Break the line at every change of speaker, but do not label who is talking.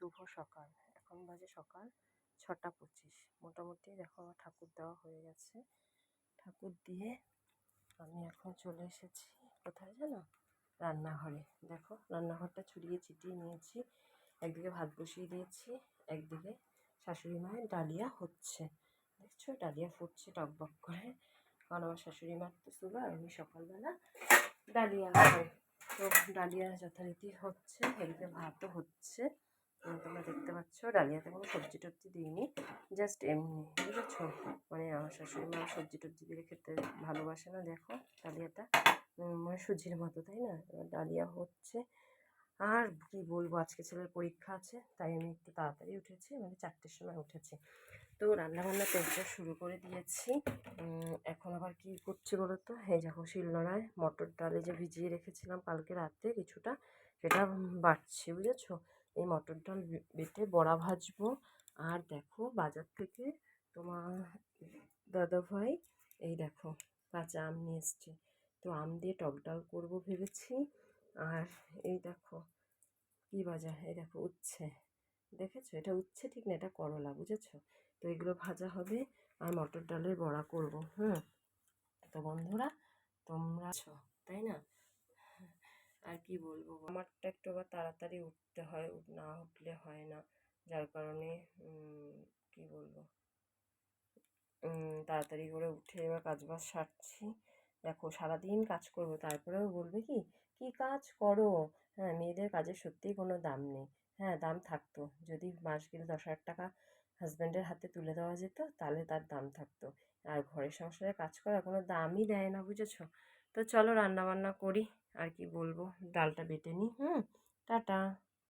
শুভ সকাল। এখন বাজে সকাল ছটা পঁচিশ। মোটামুটি দেখো আমার ঠাকুর দেওয়া হয়ে গেছে। ঠাকুর দিয়ে আমি এখন চলে এসেছি। কোথায় জানো? রান্নাঘরে। দেখো রান্নাঘরটা ছড়িয়ে ছিটিয়ে নিয়েছি। একদিকে ভাত বসিয়ে দিয়েছি, একদিকে শাশুড়ি মায়ের ডালিয়া হচ্ছে। দেখছ? ডালিয়া ফুটছে টকবক করে। কারণ আমার শাশুড়ি মার তো সুগার, আমি সকালবেলা ডালিয়া খাই। তো ডালিয়া যথারীতি হচ্ছে, এদিকে ভাতও হচ্ছে। তোমরা দেখতে পাচ্ছ, ডালিয়াতে কোনো সবজি টবজি দিইনি জাস্ট এমনি, বুঝেছ? মানে আমার শাশুড়ি মা সবজি টবজি দিলে খেতে ভালোবাসে না, দেখো ডালিয়াটা। মানে সুজির মতো, তাই না? এবার ডালিয়া হচ্ছে। আর কি বলব, আজকে ছেলের পরীক্ষা আছে, তাই আমি একটু তাড়াতাড়ি উঠেছি মানে চারটের সময় উঠেছি। তো রান্নাবান্না তেলটা শুরু করে দিয়েছি। এখন আবার কি করছি বলো তো? এই দেখো শিলনোড়ায় মটর ডালে যে ভিজিয়ে রেখেছিলাম কালকে রাতে কিছুটা, সেটা বাড়ছে, বুঝেছ? এই মটর ডাল বেটে বড়া ভাজবো। আর দেখো বাজার থেকে তোমার দাদা ভাই, এই দেখো কাঁচা আম নিয়ে এসছে। তো আম দিয়ে টক ডাল করব ভেবেছি। আর এই দেখো কি বাজার, এই দেখো উচ্ছে। দেখেছ? এটা উচ্ছে ঠিক না, এটা করলা, বুঝেছ? তো এগুলো ভাজা হবে। আর মটর ডালের বড়া করব, হুম? তো বন্ধুরা, তোমরা তাই না? আর কি বলব আমারটা একটু আবার তাড়াতাড়ি উঠতে হয় না উঠলে হয় না। যার কারণে কি বলব? তাড়াতাড়ি করে উঠে এবার কাজ বাজ সারছি। দেখো, সারাদিন কাজ করব, তারপরেও বলবে কি কি কাজ করো? হ্যাঁ মেয়েদের কাজের সত্যিই কোনো দাম নেই। হ্যাঁ দাম থাকতো। যদি মাস গেলে দশ হাজার টাকা হাজব্যান্ডের হাতে তুলে দেওয়া যেত, তাহলে তার দাম থাকতো। আর ঘরের সংসারে কাজ করা কোনো দামই দেয় না, বুঝেছ? তো চলো রান্না বান্না করি আর কি বলব? ডালটা বেটে নিই হুম? টাটা।